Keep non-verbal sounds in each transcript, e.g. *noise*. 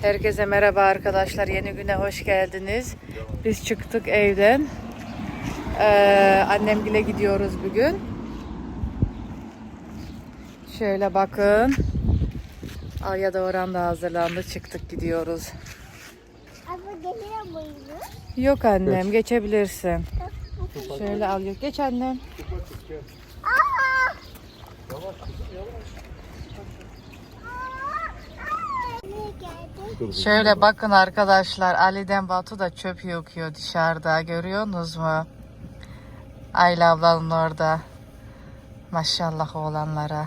Herkese merhaba arkadaşlar. Yeni güne hoş geldiniz. Biz çıktık evden. Ee, annemgile gidiyoruz bugün. Şöyle bakın. Alya da oran da hazırlandı. Çıktık gidiyoruz. Abla geliyor muydu? Yok annem geçebilirsin. Şöyle al yok. Geç annem. Aa! Nereye geldi? Şöyle bakın arkadaşlar Ali'den Batu da çöp yıkıyor dışarıda görüyorsunuz mu? Ayla ablanın orada. Maşallah oğlanlara.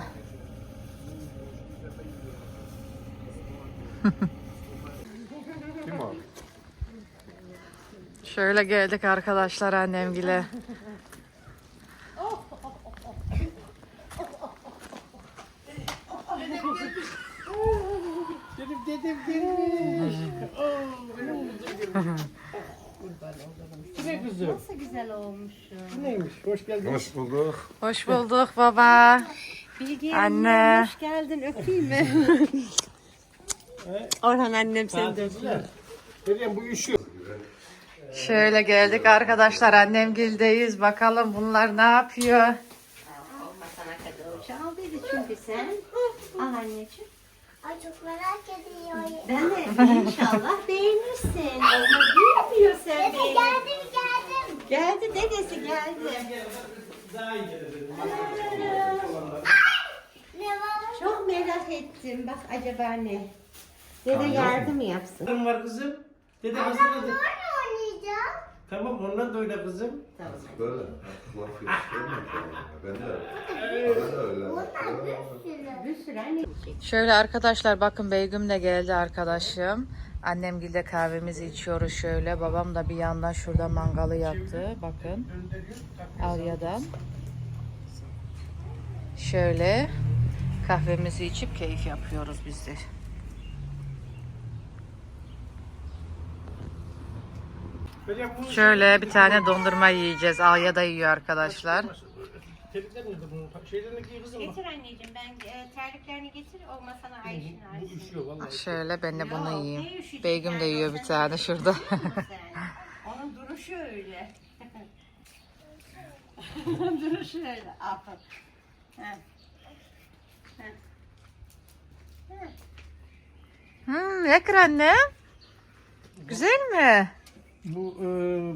Şöyle geldik arkadaşlar annemgile. Dedim dedim gelmiş. Bu ne kızım? Nasıl güzel olmuş. Bu neymiş? Hoş geldin. Hoş bulduk. Hoş bulduk baba. Bilge Anne. Hoş geldin. Öpeyim mi? Orhan annem seni de öpüyor. Bu üşüyor. Şöyle geldik arkadaşlar annemgildeyiz. Bakalım bunlar ne yapıyor? Sana kadar çaldıydı çünkü sen. Al anneciğim. Ay çok merak ediyorum. Ben de inşallah beğenirsin. Olma bilmiyor sen Dede beğen. geldim geldim. Geldi dedesi geldi. Ne var? Çok merak ettim. Bak acaba ne? Dede yardım yapsın. Kızım var kızım. Dede hazırladı. bunlarla oynayacağım. Tamam ondan da oyna kızım. Böyle. Laf yetiştirmiyor ki. Ben de. Öyle. Bunlar bir sürü. Bir sürü anne. Şöyle arkadaşlar bakın Beygüm de geldi arkadaşım. Annemgil de kahvemizi içiyoruz şöyle. Babam da bir yandan şurada mangalı yaptı. Bakın. Alya'dan. Şöyle kahvemizi içip keyif yapıyoruz biz de. Şöyle bir tane dondurma yiyeceğiz. Alya da yiyor arkadaşlar. Terlikler nerede bunun? Şeylerini giy kızım. bak. Getir anneciğim ben e, terliklerini getir olma sana Ayşin Bu üşüyor vallahi. Şöyle ben de bunu yiyeyim. Beygüm de yiyor o bir tane şurada. *laughs* Onun duruşu öyle. Onun *laughs* duruşu öyle. Aferin. Heh. Heh. Heh. Hmm, yakır anne. Güzel mi? Bu e,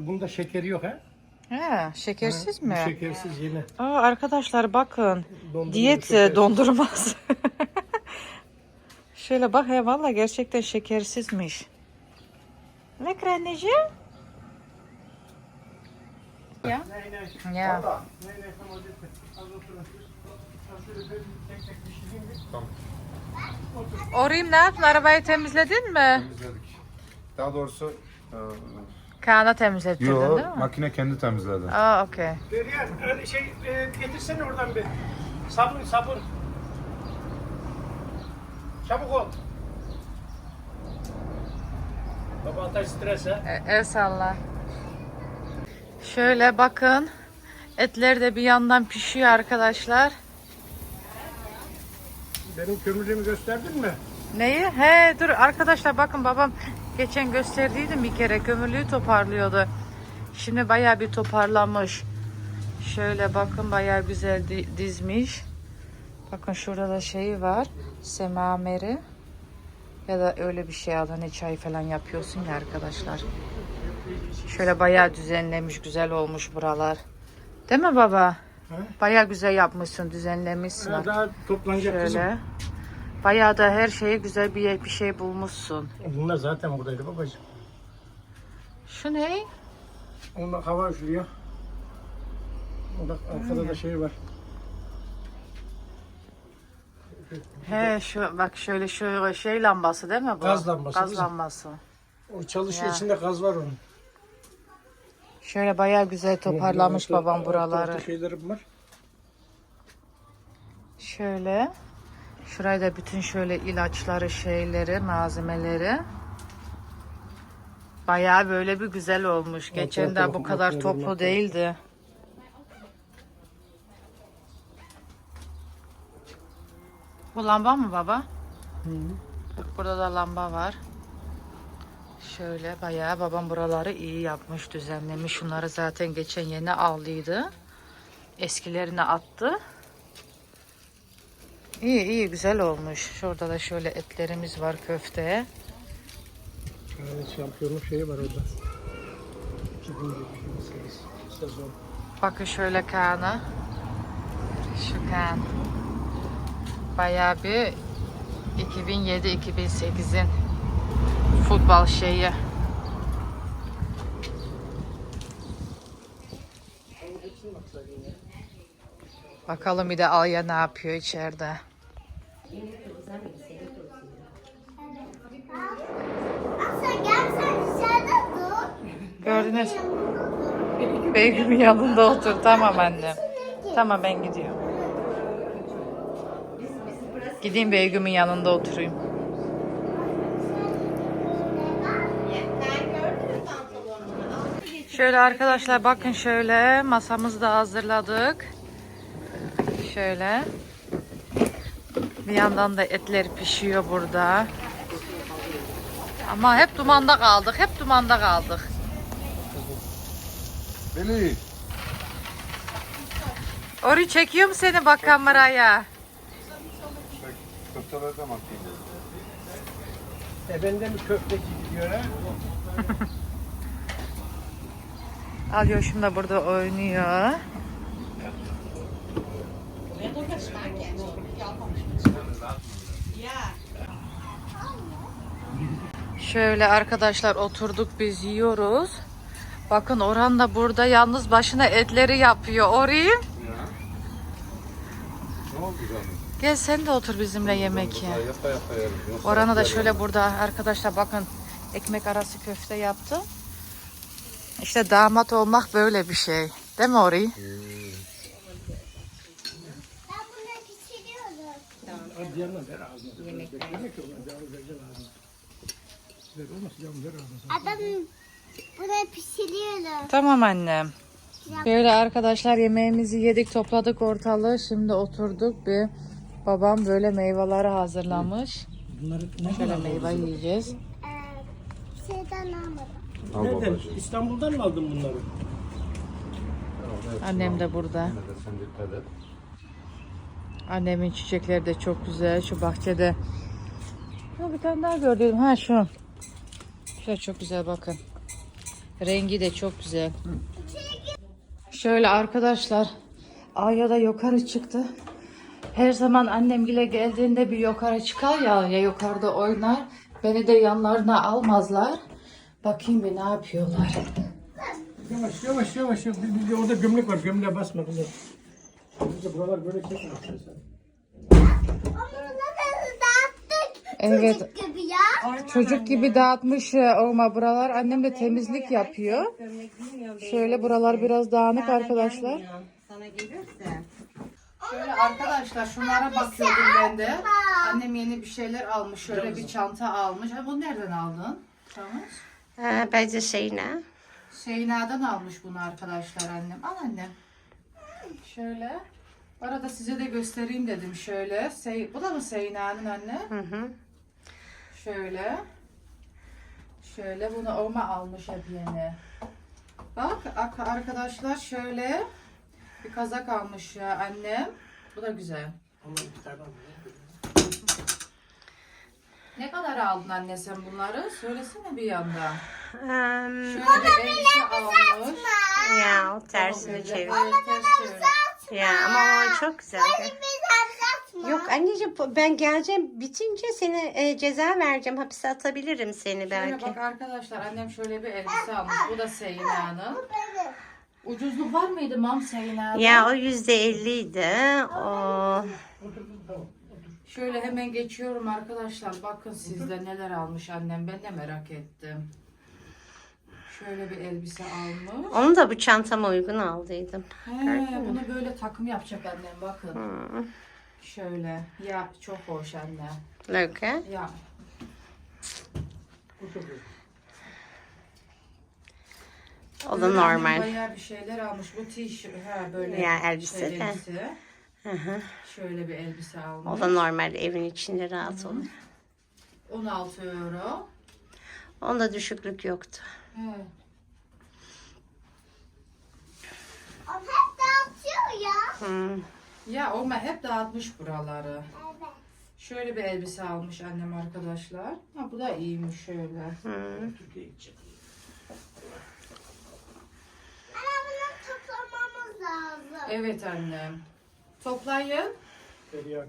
bunda şekeri yok ha? He, şekersiz mi? şekersiz yine. Aa, arkadaşlar bakın. Dondurma Diyet şekersiz. e, dondurması. *laughs* Şöyle bak ya valla gerçekten şekersizmiş. Ne anneciğim? Ya. Ya. Orayım ne yaptın? Arabayı temizledin mi? Temizledik. Daha doğrusu Kaan'a temizlettirdin Yo, değil mi? makine kendi temizledi. Aa okey. Derya öyle şey e, getirsene oradan bir. Sabun sabun. Çabuk ol. Baba ateş stres ha. E, El salla. Şöyle bakın. Etler de bir yandan pişiyor arkadaşlar. Benim kömürlüğümü gösterdin mi? Neyi? He dur arkadaşlar bakın babam geçen gösterdiydim bir kere kömürlüğü toparlıyordu. Şimdi bayağı bir toparlamış. Şöyle bakın bayağı güzel di- dizmiş. Bakın şurada da şeyi var. Semameri. Ya da öyle bir şey al hani çay falan yapıyorsun ya arkadaşlar. Şöyle bayağı düzenlemiş güzel olmuş buralar. Değil mi baba? He? Bayağı güzel yapmışsın düzenlemişsin. Ha, daha toplanacak kızım. Şöyle. Bayağı da her şeye güzel bir yer, bir şey bulmuşsun. Bunlar zaten buradaydı babacığım. Şu ne? Onda hava üşüyor. Bak arkada da şey var. He şu bak şöyle şu şey lambası değil mi bu? Gaz lambası Gaz lambası. O çalışıyor Ya. içinde gaz var onun. Şöyle bayağı güzel toparlamış Orta- babam orta- buraları. orta şeylerim var. Şöyle. Şurayı da bütün şöyle ilaçları, şeyleri, malzemeleri. Bayağı böyle bir güzel olmuş. Geçen de bu kadar toplu değildi. Bu lamba mı baba? Bak burada da lamba var. Şöyle bayağı babam buraları iyi yapmış, düzenlemiş. Şunları zaten geçen yeni aldıydı. Eskilerini attı. İyi iyi güzel olmuş. Şurada da şöyle etlerimiz var köfte. Yani şampiyonluk şeyi var orada. 2008 sezon. Bakın şöyle Kaan'a. Şu Kaan. Bayağı bir 2007-2008'in futbol şeyi. Bakalım bir de Alya ne yapıyor içeride. Aslan gel sen dışarıda dur. Gördünüz. Begüm'ün yanında otur. Tamam annem. Tamam ben gidiyorum. Gideyim Begüm'ün yanında oturayım. Şöyle arkadaşlar bakın şöyle masamızı da hazırladık. Şöyle. Bir yandan da etler pişiyor burada. Ama hep dumanda kaldık. Hep dumanda kaldık. Beni. Ori çekiyor mu seni bak kameraya? Köftelerden atayım. E benden bir köfteci gidiyor ha. *laughs* Alyoşum da burada oynuyor. Şöyle arkadaşlar oturduk biz yiyoruz. Bakın Orhan da burada yalnız başına etleri yapıyor. Ori Ne oldu canım? gel sen de otur bizimle yemek ye. Ya yapa yapa yerim. Yoksa Orhan'a da şöyle burada arkadaşlar bakın ekmek arası köfte yaptı. İşte damat olmak böyle bir şey. Değil mi Ori? Ben bunları pişiriyorum. Ağzına. Yemek Ağzına. Yavrum ver ağzına. Adam bunları pişiriyorum. Tamam annem. Böyle arkadaşlar yemeğimizi yedik topladık ortalığı. Şimdi oturduk bir babam böyle meyveleri hazırlamış. Bunları ne Şöyle meyve yiyeceğiz. Ee, şeyden almadım. Al Nereden? babacığım. İstanbul'dan mı aldın bunları? Annem de burada. Annemin çiçekleri de çok güzel. Şu bahçede. Ha, bir tane daha gördüm. Ha şu. Şöyle çok güzel bakın. Rengi de çok güzel. Şöyle arkadaşlar. Aya da yukarı çıktı. Her zaman annem bile geldiğinde bir yukarı çıkar ya, ya yukarıda oynar. Beni de yanlarına almazlar. Bakayım bir ne yapıyorlar. Yavaş yavaş yavaş. yavaş. Bir, orada gömlek var. Gömleğe basma kızım. Biz de buralar böyle çekmemişsin sen. Evet. Çocuk gibi ya. Çocuk gibi dağıtmış e, olma buralar. Annem de temizlik yapıyor. Şöyle buralar biraz dağınık arkadaşlar. Sana gelirse. Şöyle arkadaşlar şunlara bakıyordum ben de. Annem yeni bir şeyler almış. Şöyle bir çanta almış. Ha, bunu nereden aldın? Tamam. Ha, bence şey ne? Seyna'dan almış bunu arkadaşlar annem. Al annem. Şöyle. Arada size de göstereyim dedim şöyle. Sey Bu da mı Seyna'nın anne? Hı hı. Şöyle. Şöyle bunu Oma almış hep yeni. Bak ak- arkadaşlar şöyle bir kazak almış ya annem. Bu da güzel. Ne kadar aldın anne sen bunları? Söylesene bir yanda. Um, Şöyle bir elbise almış. ya o tersini çevir. Ya ama o çok güzel. Yok anneciğim bu- ben geleceğim bitince seni e, ceza vereceğim hapise atabilirim seni Şöyle belki. bak arkadaşlar annem şöyle bir elbise almış. Bu da Seyna'nın. Benim. Ucuzluk var mıydı mam Seyna'da? Ya o yüzde elliydi. O Şöyle hemen geçiyorum arkadaşlar. Bakın sizde neler almış annem. Ben de merak ettim. Şöyle bir elbise almış. onu da bu çantama uygun aldıydım. He, bunu böyle takım yapacak annem bakın. Hı. Şöyle. Ya çok hoş anne. Look, ha? Ya. O da böyle annem normal. Bayağı bir şeyler almış. Bu tişört ha böyle. Ya, elbise de. elbise. Hı hı. Şöyle bir elbise almış. O da normal evin içinde rahat olur. 16 euro. Onda düşüklük yoktu. He. O hep dağıtıyor ya. Hmm. Ya Oma hep dağıtmış buraları. Evet. Şöyle bir elbise almış annem arkadaşlar. Ha bu da iyiymiş şöyle. Türkiye'ye gidecek. Ama bunu toplamamız lazım. Evet annem. Toplayın. Feriha.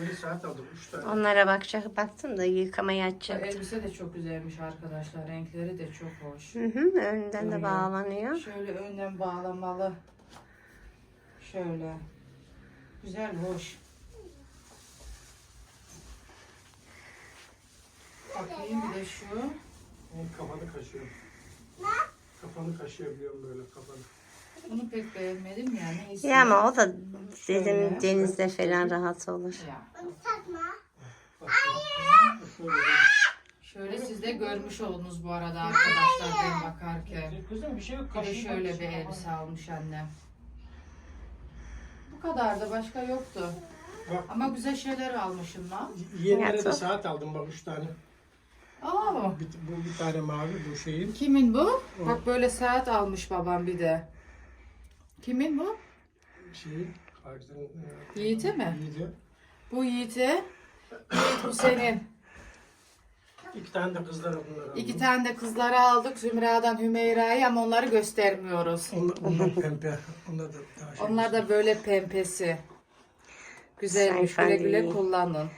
Öyle saat aldım. Üç tane. Onlara bakacak baktım da yıkamaya Bu açacaktım. elbise de çok güzelmiş arkadaşlar. Renkleri de çok hoş. Hı hı, önden de Öyle. bağlanıyor. Şöyle önden bağlamalı. Şöyle. Güzel, hoş. Bakayım bir de şu. Kafanı kaşıyor. Kafanı kaşıyabiliyorum böyle kafanı. Bunu pek beğenmedim ya. Neyse. Ya ama o da Şöyle. dedim denizde falan rahat olur. Ya. Şöyle. Şöyle siz de görmüş oldunuz bu arada arkadaşlar ben bakarken. Kızım bir şey yok. Bir de kaşıyı şöyle bir elbise almış annem. Bu kadar da başka yoktu. Bak. Ama güzel şeyler almışım lan. Yeğenlere de saat aldım bak üç tane. Aa, Bir, bu bir tane mavi bu şeyin. kimin bu? Bak böyle saat almış babam bir de. Kimin bu? Şeyi. Ağaçların, e, Yiğit'e mi? Yiğit'e. Bu Yiğit'e. Yiğit bu senin. İki tane de kızlar bunlar aldım. İki tane de kızları aldık Zümra'dan Hümeyra'yı ama onları göstermiyoruz. Onlar, onlar pembe. Onlar da daha şey. Onlar da böyle pempesi. Güzelmiş. Güle Sayfalı. güle kullanın.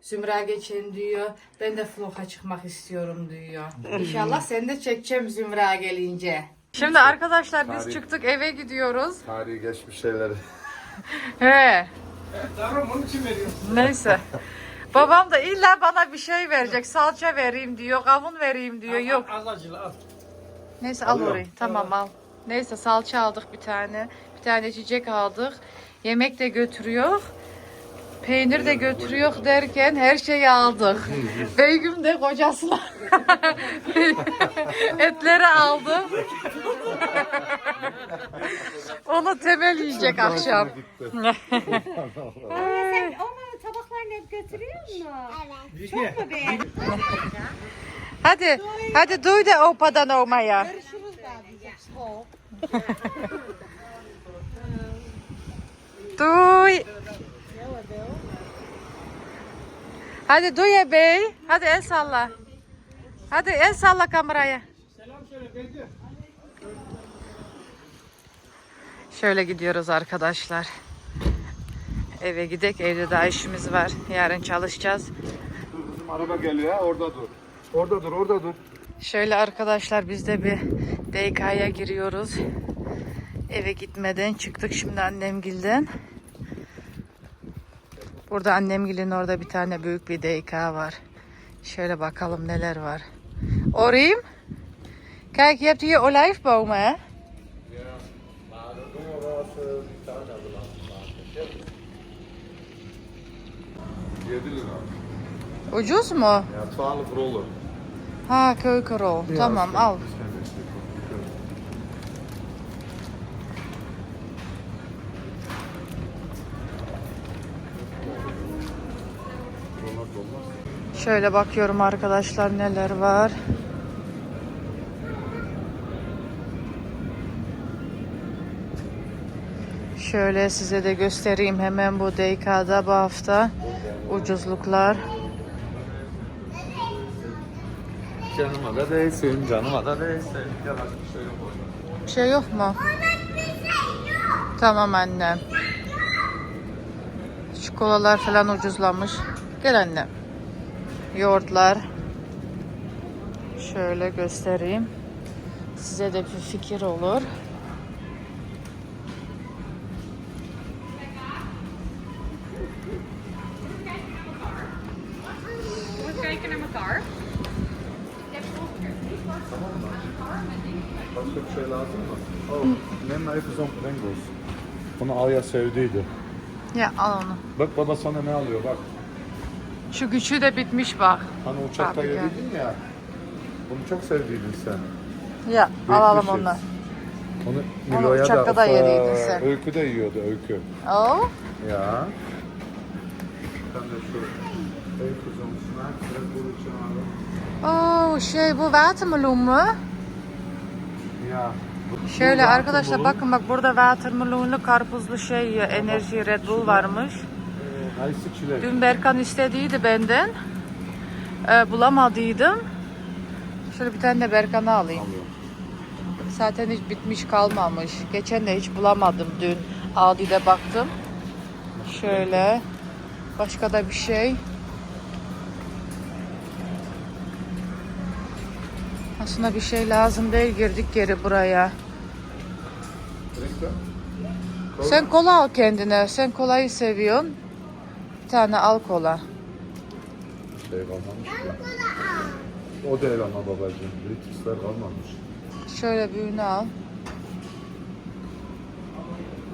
Zümra geçen diyor. Ben de vlog'a çıkmak istiyorum diyor. İnşallah sen de çekeceğim Zümra gelince. Şimdi arkadaşlar biz Tarih. çıktık eve gidiyoruz. Tarihi geçmiş şeyleri. He. Tamam onun için veriyorum. Neyse. Babam da illa bana bir şey verecek. Salça vereyim diyor, kavun vereyim diyor. Yok. Al acılı al. Neyse al Alıyorum. orayı. Tamam al. Neyse salça aldık bir tane. Bir tane çiçek aldık. Yemek de götürüyor. Peynir de götürüyor derken her şeyi aldık. *laughs* Beygüm de kocasına *laughs* etleri aldı. *laughs* Onu temel yiyecek akşam. Onların tabaklarını hep götürüyor musun? Evet. Bilge. Hadi, hadi duy da opadan olmaya. duy. Hadi duy bey. Hadi el salla. Hadi el salla kameraya. Selam söyle. Şöyle gidiyoruz arkadaşlar. Eve gidek. Evde daha işimiz var. Yarın çalışacağız. Bizim araba geliyor ha orada dur. Orada dur orada dur. Şöyle arkadaşlar biz de bir DK'ya giriyoruz. Eve gitmeden çıktık şimdi annemgilden. Burada annemgilin orada bir tane büyük bir DK var. Şöyle bakalım neler var. Orim. Kijk, je hebt hier olijfbomen hè? 7 lira. Ucuz mu? Ja, 12 rollen. Ha keukenrol. tamam al. Şöyle bakıyorum arkadaşlar neler var. Şöyle size de göstereyim hemen bu DK'da bu hafta ucuzluklar. Canıma da değsin, canıma da değsin. Yalan bir şey yok orada. Bir şey yok mu? Tamam annem. Çikolatalar falan ucuzlamış. Gel annem. Yoğurtlar. Şöyle göstereyim. Size de bir fikir olur. Başka bir şey lazım mı? Oh, neem maar even zo'n Pringles. Bunu Alya sevdiydi. Ya al onu. Bak baba sana ne alıyor bak. Şu küçüğü de bitmiş bak. Hani uçakta Tabii ki. yedin ya. Bunu çok sevdiydin sen. Ya alalım onu. Onu uçakta da Eee, yediydin sen. Öykü de yiyordu öykü. Oh. Ya. tane de şu. Oo şey bu watermelon mu? Ya. Şöyle arkadaşlar bakın bak burada watermelonlu karpuzlu şey enerji Red Bull varmış. Ee. Dün Berkan istediydi benden. Ee, bulamadıydım. Şöyle bir tane de Berkan'a alayım. Zaten hiç bitmiş kalmamış. Geçen de hiç bulamadım dün. Adi'de baktım. Şöyle. Başka da bir şey. Aslında bir şey lazım değil. Girdik geri buraya. Sen kola al kendine. Sen kolayı seviyorsun. Bir tane al kola. Şey kalmamış ki. O değil ama babacığım. Britiskler kalmamış. Şöyle büyüğünü al.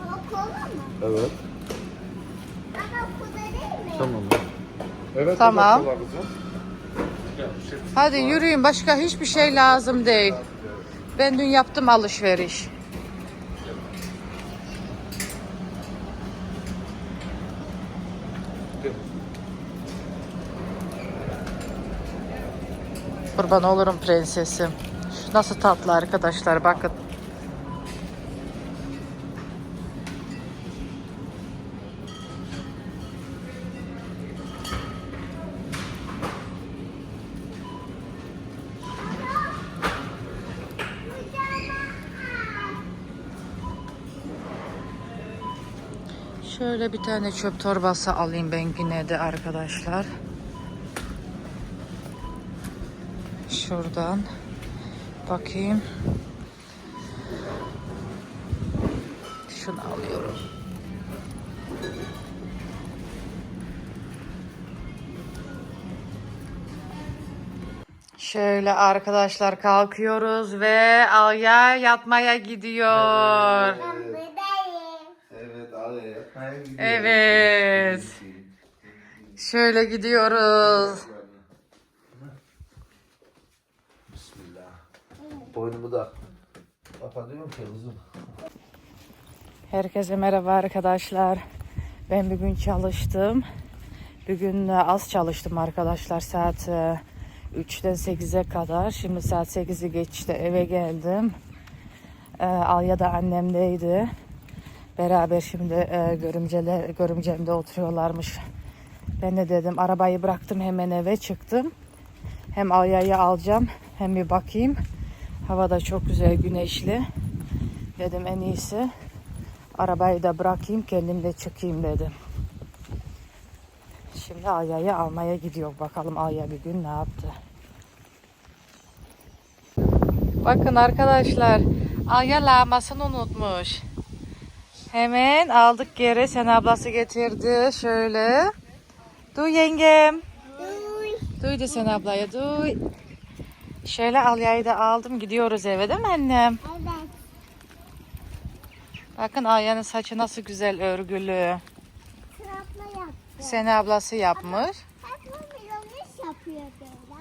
O kola mı? Evet. Ama kola değil mi? Tamam. Evet. Tamam. o da kola kızım. Hadi yürüyün. Başka hiçbir şey lazım değil. Ben dün yaptım alışveriş. Kurban olurum prensesim. Nasıl tatlı arkadaşlar bakın. Şöyle bir tane çöp torbası alayım ben yine de arkadaşlar. Şuradan bakayım. Şunu alıyorum. Şöyle arkadaşlar kalkıyoruz ve Alya yatmaya gidiyor. Ben buradayım. Evet abi yatmaya gidiyor. Evet. Şöyle gidiyoruz. Bismillah. Boynumu da kapatıyorum ki kızım. Herkese merhaba arkadaşlar. Ben bugün çalıştım. Bugün e, az çalıştım arkadaşlar. Saat e, 3'ten 8'e kadar. Şimdi saat 8'i geçti. Eve geldim. E, Alya da annemdeydi. Beraber şimdi e, görümceler, görümcemde oturuyorlarmış. Ben de dedim arabayı bıraktım hemen eve çıktım. Hem Alya'yı alacağım hem bir bakayım. Hava da çok güzel güneşli. Dedim en iyisi Arabayı da bırakayım kendim de çıkayım dedim. Şimdi Alya'yı almaya gidiyor. Bakalım Alya bir gün ne yaptı. Bakın arkadaşlar. Alya lamasını unutmuş. Hemen aldık geri. Sen ablası getirdi. Şöyle. Duy yengem. Uy. Duydu sen ablaya duy. Şöyle Alya'yı da aldım. Gidiyoruz eve değil mi annem? Evet. Bakın Alya'nın saçı nasıl güzel örgülü. Sırapla. Seni ablası yapmış. Hep bu milyonis yapıyor böyle ama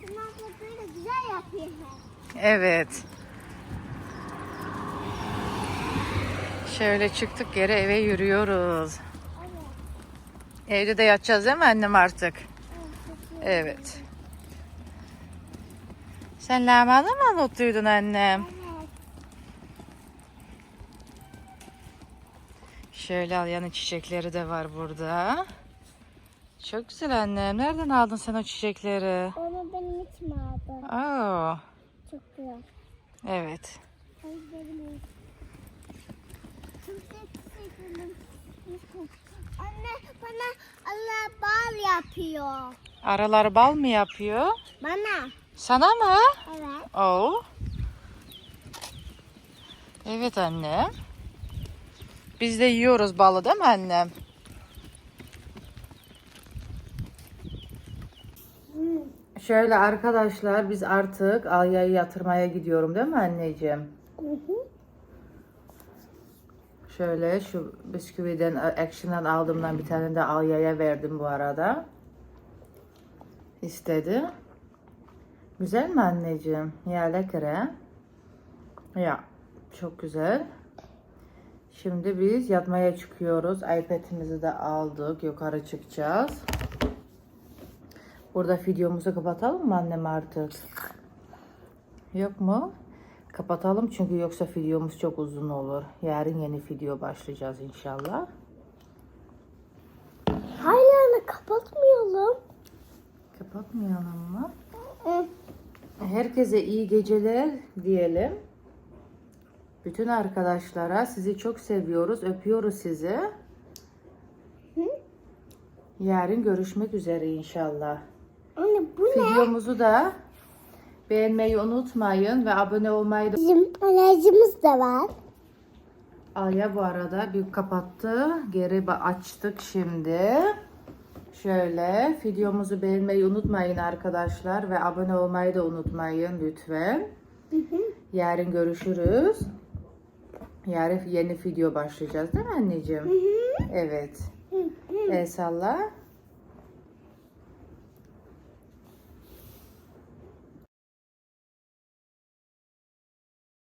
sırapla böyle güzel yapıyor. Evet. Şöyle çıktık geri eve yürüyoruz. Evde de yatacağız değil mi annem artık? Evet. Sen lahmacun mı unuttuydun annem? Şöyle Alya'nın çiçekleri de var burada. Çok güzel annem. Nereden aldın sen o çiçekleri? Onu benim için aldım. Aa, Çok güzel. evet. Ay benim Çok teşekkür Anne bana Allah bal yapıyor. Aralar bal mı yapıyor? Bana. Sana mı? Evet. Oo. Evet anne. Biz de yiyoruz balı değil mi annem? Şöyle arkadaşlar biz artık Alya'yı yatırmaya gidiyorum değil mi anneciğim? Şöyle şu bisküviden Action'dan aldığımdan bir tane de Alya'ya verdim bu arada. İstedi. Güzel mi anneciğim? Ya lekker he? Ya çok güzel. Şimdi biz yatmaya çıkıyoruz. iPad'imizi de aldık. Yukarı çıkacağız. Burada videomuzu kapatalım mı annem artık? Yok mu? Kapatalım çünkü yoksa videomuz çok uzun olur. Yarın yeni video başlayacağız inşallah. Hala kapatmayalım. Kapatmayalım mı? Herkese iyi geceler diyelim. Bütün arkadaşlara sizi çok seviyoruz. Öpüyoruz sizi. Yarın görüşmek üzere inşallah. Anne bu ne? Videomuzu da beğenmeyi unutmayın ve abone olmayı da... Bizim alerjimiz de var. Alya bu arada bir kapattı. Geri açtık şimdi. Şöyle videomuzu beğenmeyi unutmayın arkadaşlar ve abone olmayı da unutmayın lütfen. Yarın görüşürüz. Yarın yeni video başlayacağız değil mi anneciğim? Evet. El salla.